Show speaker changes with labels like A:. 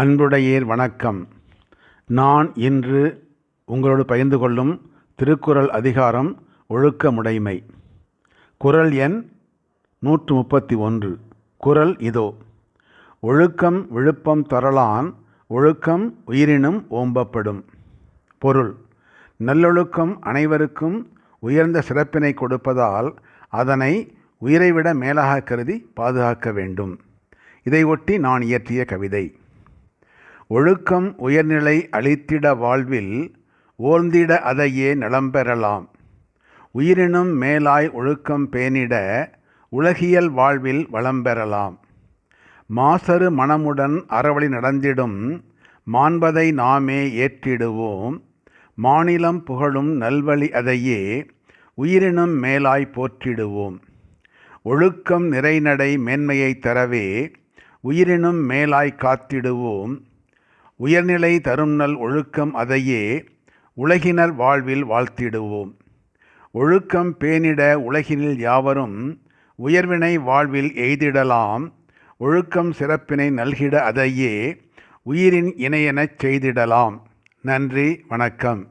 A: அன்புடையேர் வணக்கம் நான் இன்று உங்களோடு பகிர்ந்து கொள்ளும் திருக்குறள் அதிகாரம் ஒழுக்கமுடைமை குரல் எண் நூற்று முப்பத்தி ஒன்று குரல் இதோ ஒழுக்கம் விழுப்பம் தரலான் ஒழுக்கம் உயிரினும் ஓம்பப்படும் பொருள் நல்லொழுக்கம் அனைவருக்கும் உயர்ந்த சிறப்பினை கொடுப்பதால் அதனை உயிரைவிட மேலாக கருதி பாதுகாக்க வேண்டும் இதையொட்டி நான் இயற்றிய கவிதை ஒழுக்கம் உயர்நிலை அளித்திட வாழ்வில் ஓர்ந்திட அதையே நலம்பெறலாம் உயிரினும் மேலாய் ஒழுக்கம் பேணிட உலகியல் வாழ்வில் வளம்பெறலாம் மாசரு மனமுடன் அறவழி நடந்திடும் மாண்பதை நாமே ஏற்றிடுவோம் மாநிலம் புகழும் நல்வழி அதையே உயிரினும் மேலாய் போற்றிடுவோம் ஒழுக்கம் நிறைநடை மேன்மையைத் தரவே உயிரினும் மேலாய் காத்திடுவோம் உயர்நிலை நல் ஒழுக்கம் அதையே உலகினர் வாழ்வில் வாழ்த்திடுவோம் ஒழுக்கம் பேணிட உலகினில் யாவரும் உயர்வினை வாழ்வில் எய்திடலாம் ஒழுக்கம் சிறப்பினை நல்கிட அதையே உயிரின் இணையெனச் செய்திடலாம் நன்றி வணக்கம்